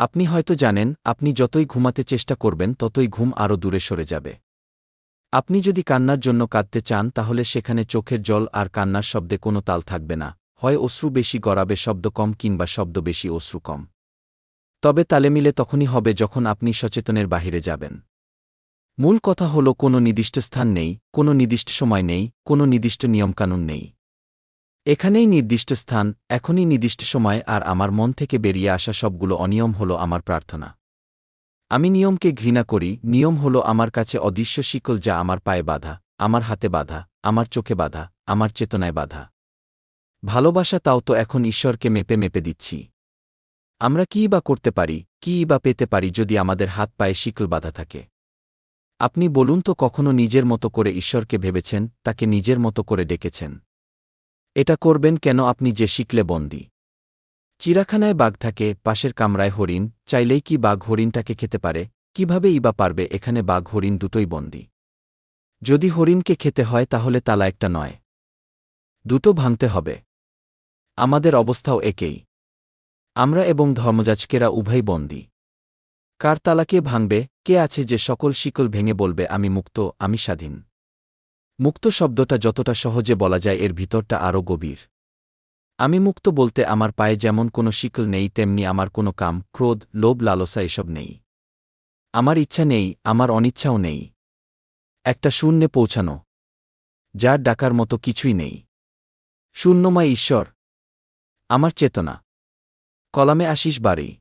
আপনি হয়তো জানেন, আপনি যতই ঘুমাতে চেষ্টা করবেন, ততই ঘুম আরও দূরে সরে যাবে। আপনি যদি কান্নার জন্য কাঁদতে চান, তাহলে সেখানে চোখের জল আর কান্নার শব্দে কোনো তাল থাকবে না। হয় অশ্রু বেশি গড়াবে শব্দ কম কিংবা শব্দ বেশি অশ্রু কম। তবে তালে মিলে তখনই হবে যখন আপনি সচেতনের বাহিরে যাবেন। মূল কথা হল, কোনো নির্দিষ্ট স্থান নেই, কোনো নির্দিষ্ট সময় নেই, কোনো নির্দিষ্ট নিয়মকানুন নেই। এখানেই নির্দিষ্ট স্থান, এখনই নির্দিষ্ট সময় আর আমার মন থেকে বেরিয়ে আসা সবগুলো অনিয়ম হল আমার প্রার্থনা। আমি নিয়মকে ঘৃণা করি, নিয়ম হল আমার কাছে অদৃশ্য শিকল যা আমার পায়ে বাধা, আমার হাতে বাধা, আমার চোখে বাধা, আমার চেতনায় বাধা। ভালোবাসা তাও তো এখন ঈশ্বরকে মেপে মেপে দিচ্ছি। আমরা কী বা করতে পারি, কী বা পেতে পারি যদি আমাদের হাত পায়ে শিকল বাধা থাকে? আপনি বলুন তো কখনো নিজের মতো করে ঈশ্বরকে ভেবেছেন, তাকে নিজের মতো করে ডেকেছেন? এটা করবেন কেন আপনি যে শিখলে বন্দি? চিড়াখানায় বাঘ থাকে, পাশের কামরায় হরিণ, চাইলেই কি বাঘ হরিণটাকে খেতে পারে? কীভাবে ইবা পারবে এখানে বাঘ হরিণ দুটোই বন্দি? যদি হরিণকে খেতে হয় তাহলে তালা একটা নয়। দুটো ভাঙতে হবে। আমাদের অবস্থাও একেই। আমরা এবং ধর্মযাজকেরা উভয় বন্দী। কার তালা কে ভাঙবে, কে আছে যে সকল শিকল ভেঙে বলবে, আমি মুক্ত, আমি স্বাধীন। মুক্ত শব্দটা যতটা সহজে বলা যায় এর ভিতরটা আরও গভীর। আমি মুক্ত বলতে আমার পায়ে যেমন কোনো শিকল নেই, তেমনি আমার কোনো কাম, ক্রোধ, লোভ, লালসা এসব নেই। আমার ইচ্ছা নেই, আমার অনিচ্ছাও নেই। একটা শূন্যে পৌঁছানো, যার ডাকার মতো কিছুই নেই। শূন্যময় ঈশ্বর, আমার চেতনা। কলামে আশিস বাড়ি।